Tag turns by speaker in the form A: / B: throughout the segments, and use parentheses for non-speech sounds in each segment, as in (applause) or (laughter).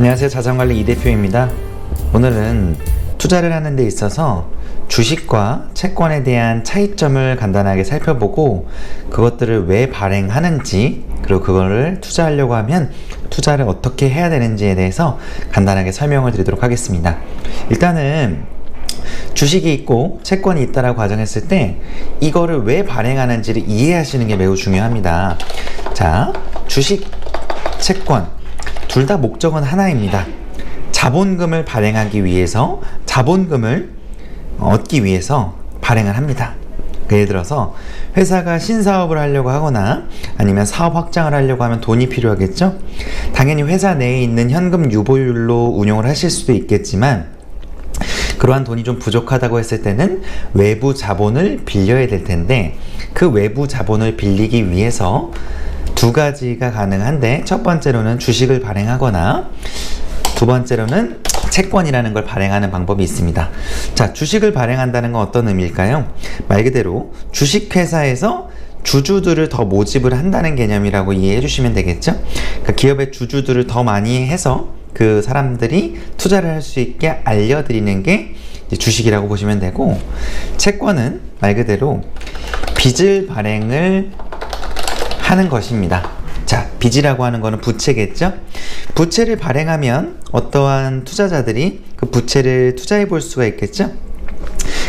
A: 안녕하세요. 자산관리 이 대표입니다. 오늘은 투자를 하는 데 있어서 주식과 채권에 대한 차이점을 간단하게 살펴보고 그것들을 왜 발행하는지 그리고 그거를 투자하려고 하면 투자를 어떻게 해야 되는지에 대해서 간단하게 설명을 드리도록 하겠습니다. 일단은 주식이 있고 채권이 있다라고 가정했을 때 이거를 왜 발행하는지를 이해하시는 게 매우 중요합니다. 자, 주식, 채권 둘 다 목적은 하나입니다. 자본금을 발행하기 위해서 자본금을 얻기 위해서 발행을 합니다. 예를 들어서 회사가 신사업을 하려고 하거나 아니면 사업 확장을 하려고 하면 돈이 필요하겠죠? 당연히 회사 내에 있는 현금 유보율로 운용을 하실 수도 있겠지만 그러한 돈이 좀 부족하다고 했을 때는 외부 자본을 빌려야 될 텐데 그 외부 자본을 빌리기 위해서 두 가지가 가능한데 첫 번째로는 주식을 발행하거나 두 번째로는 채권이라는 걸 발행하는 방법이 있습니다. 자, 주식을 발행한다는 건 어떤 의미일까요? 말 그대로 주식회사에서 주주들을 더 모집을 한다는 개념이라고 이해해 주시면 되겠죠? 그러니까 기업의 주주들을 더 많이 해서 그 사람들이 투자를 할 수 있게 알려드리는 게 주식이라고 보시면 되고, 채권은 말 그대로 빚을 발행을 하는 것입니다. 자, 빚이라고 하는 거는 부채겠죠? 부채를 발행하면 어떠한 투자자들이 그 부채를 투자해 볼 수가 있겠죠?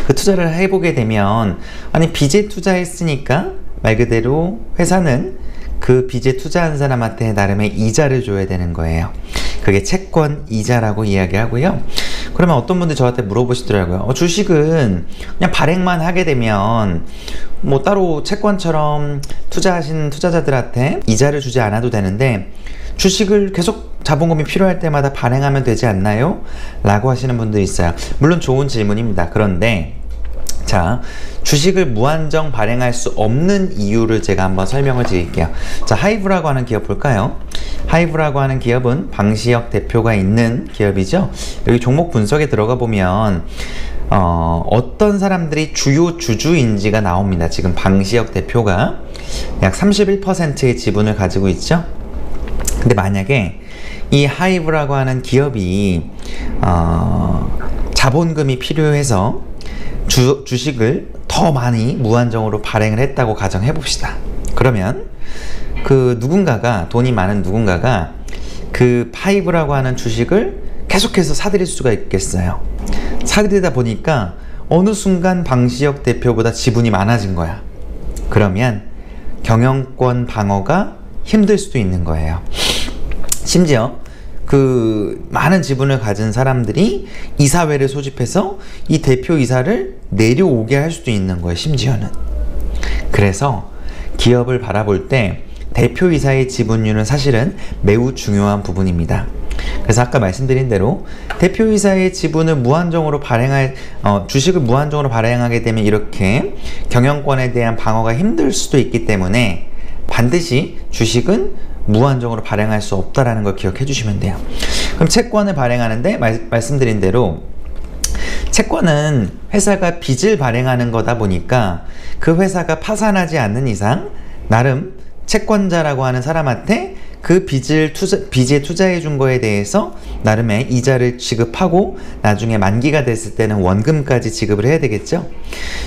A: 그 투자를 해보게 되면, 아니, 빚에 투자했으니까 말 그대로 회사는 그 빚에 투자한 사람한테 나름의 이자를 줘야 되는 거예요. 그게 채권 이자라고 이야기하고요. 그러면 어떤 분들 저한테 물어보시더라고요. 어, 주식은 그냥 발행만 하게 되면 뭐 따로 채권처럼 투자하신 투자자들한테 이자를 주지 않아도 되는데 주식을 계속 자본금이 필요할 때마다 발행하면 되지 않나요? 라고 하시는 분들이 있어요. 물론 좋은 질문입니다. 그런데 자, 주식을 무한정 발행할 수 없는 이유를 제가 한번 설명을 드릴게요. 자, 하이브라고 하는 기업 볼까요? 하이브라고 하는 기업은 방시혁 대표가 있는 기업이죠. 여기 종목 분석에 들어가 보면 어, 어떤 사람들이 주요 주주인지가 나옵니다. 지금 방시혁 대표가 약 31%의 지분을 가지고 있죠. 근데 만약에 이 하이브라고 하는 기업이 어, 자본금이 필요해서 주, 주식을 더 많이 무한정으로 발행을 했다고 가정해 봅시다. 그러면 그 누군가가 돈이 많은 누군가가 그 파이브라고 하는 주식을 계속해서 사들일 수가 있겠어요. 사들이다 보니까 어느 순간 방시혁 대표보다 지분이 많아진 거야. 그러면 경영권 방어가 힘들 수도 있는 거예요. 심지어 그 많은 지분을 가진 사람들이 이사회를 소집해서 이 대표 이사를 내려오게 할 수도 있는 거예요, 심지어는. 그래서 기업을 바라볼 때 대표이사의 지분율은 사실은 매우 중요한 부분입니다. 그래서 아까 말씀드린 대로 대표이사의 지분을 무한정으로 발행할 어, 주식을 무한정으로 발행하게 되면 이렇게 경영권에 대한 방어가 힘들 수도 있기 때문에 반드시 주식은 무한정으로 발행할 수 없다라는 걸 기억해 주시면 돼요. 그럼 채권을 발행하는데 말, 말씀드린 대로 채권은 회사가 빚을 발행하는 거다 보니까 그 회사가 파산하지 않는 이상 나름 채권자라고 하는 사람한테 그 빚을 투자, 빚에 투자해 준 거에 대해서 나름의 이자를 지급하고 나중에 만기가 됐을 때는 원금까지 지급을 해야 되겠죠.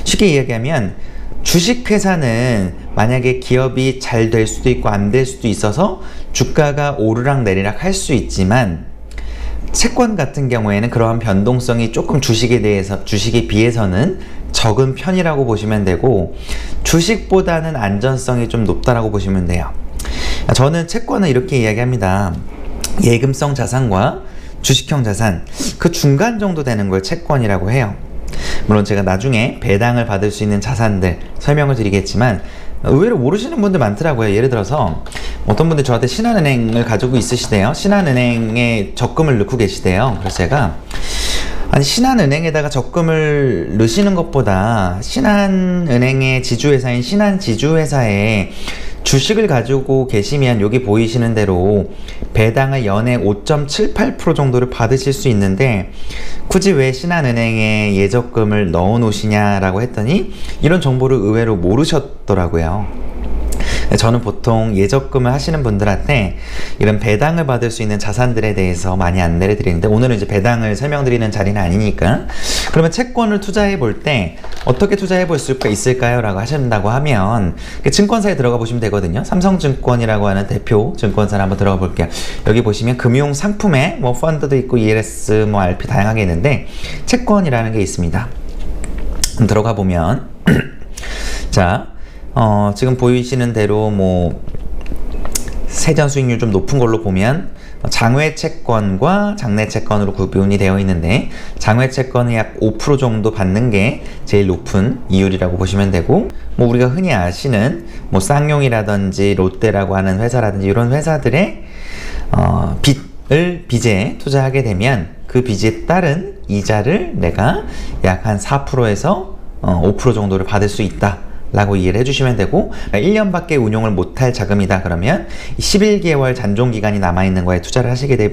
A: 쉽게 이야기하면 주식회사는 만약에 기업이 잘 될 수도 있고 안 될 수도 있어서 주가가 오르락 내리락 할 수 있지만 채권 같은 경우에는 그러한 변동성이 조금 주식에 대해서 주식에 비해서는 적은 편이라고 보시면 되고 주식보다는 안전성이 좀 높다라고 보시면 돼요. 저는 채권을 이렇게 이야기합니다. 예금성 자산과 주식형 자산 그 중간 정도 되는 걸 채권이라고 해요. 물론 제가 나중에 배당을 받을 수 있는 자산들 설명을 드리겠지만 의외로 모르시는 분들 많더라고요. 예를 들어서 어떤 분들 저한테 신한은행을 가지고 있으시대요. 신한은행에 적금을 넣고 계시대요. 그래서 제가 아니 신한은행에다가 적금을 넣으시는 것보다 신한은행의 지주회사인 신한지주회사에 주식을 가지고 계시면 여기 보이시는 대로 배당을 연에 5.78% 정도를 받으실 수 있는데 굳이 왜 신한은행에 예적금을 넣어 놓으시냐라고 했더니 이런 정보를 의외로 모르셨더라고요. 저는 보통 예적금을 하시는 분들한테 이런 배당을 받을 수 있는 자산들에 대해서 많이 안내를 드리는데 오늘은 이제 배당을 설명드리는 자리는 아니니까 그러면 채권을 투자해 볼 때 어떻게 투자해 볼 수가 있을까요? 라고 하신다고 하면 그 증권사에 들어가 보시면 되거든요. 삼성증권이라고 하는 대표 증권사를 한번 들어가 볼게요. 여기 보시면 금융 상품에 뭐 펀드도 있고 ELS 뭐 RP 다양하게 있는데 채권이라는 게 있습니다. 들어가 보면 (clears throat) 자 어, 지금 보이시는 대로 뭐 세전 수익률 좀 높은 걸로 보면 장외 채권과 장내 채권으로 구분이 되어 있는데 장외 채권은 약 5% 정도 받는 게 제일 높은 이율이라고 보시면 되고 뭐 우리가 흔히 아시는 뭐 쌍용이라든지 롯데라고 하는 회사라든지 이런 회사들의 어, 빚을 빚에 투자하게 되면 그 빚에 따른 이자를 내가 약 한 4%에서 어, 5% 정도를 받을 수 있다. 라고 이해를 해주시면 되고 1년밖에 운용을 못할 자금이다 그러면 11개월 잔존 기간이 남아있는 거에 투자를 하시게, 되,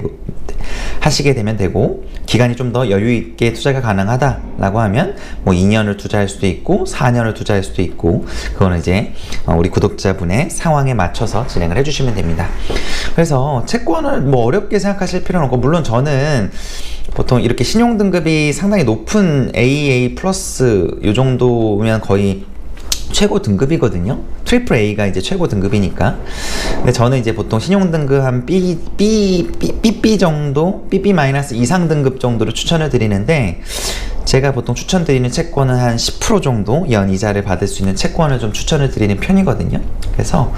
A: 하시게 되면 되고 기간이 좀 더 여유 있게 투자가 가능하다 라고 하면 뭐 2년을 투자할 수도 있고 4년을 투자할 수도 있고 그거는 이제 어, 우리 구독자분의 상황에 맞춰서 진행을 해주시면 됩니다. 그래서 채권을 뭐 어렵게 생각하실 필요는 없고 물론 저는 보통 이렇게 신용 등급이 상당히 높은 AA 플러스 요 정도면 거의 최고 등급이거든요. 트리플 A가 이제 최고 등급이니까. 근데 저는 이제 보통 신용 등급 한 B, B, B, BB 정도, BB 마이너스 이상 등급 정도로 추천을 드리는데, 제가 보통 추천드리는 채권은 한 10% 정도 연 이자를 받을 수 있는 채권을 좀 추천을 드리는 편이거든요. 그래서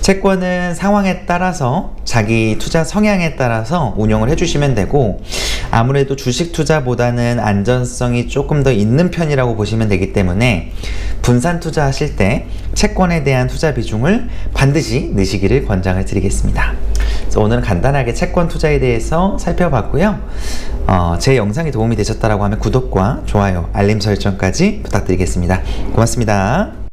A: 채권은 상황에 따라서 자기 투자 성향에 따라서 운영을 해주시면 되고 아무래도 주식 투자보다는 안전성이 조금 더 있는 편이라고 보시면 되기 때문에 분산 투자하실 때 채권에 대한 투자 비중을 반드시 넣으시기를 권장을 드리겠습니다. 그래서 오늘은 간단하게 채권 투자에 대해서 살펴봤고요. 어, 제 영상이 도움이 되셨다고 하면 구독과 좋아요, 알림 설정까지 부탁드리겠습니다. 고맙습니다.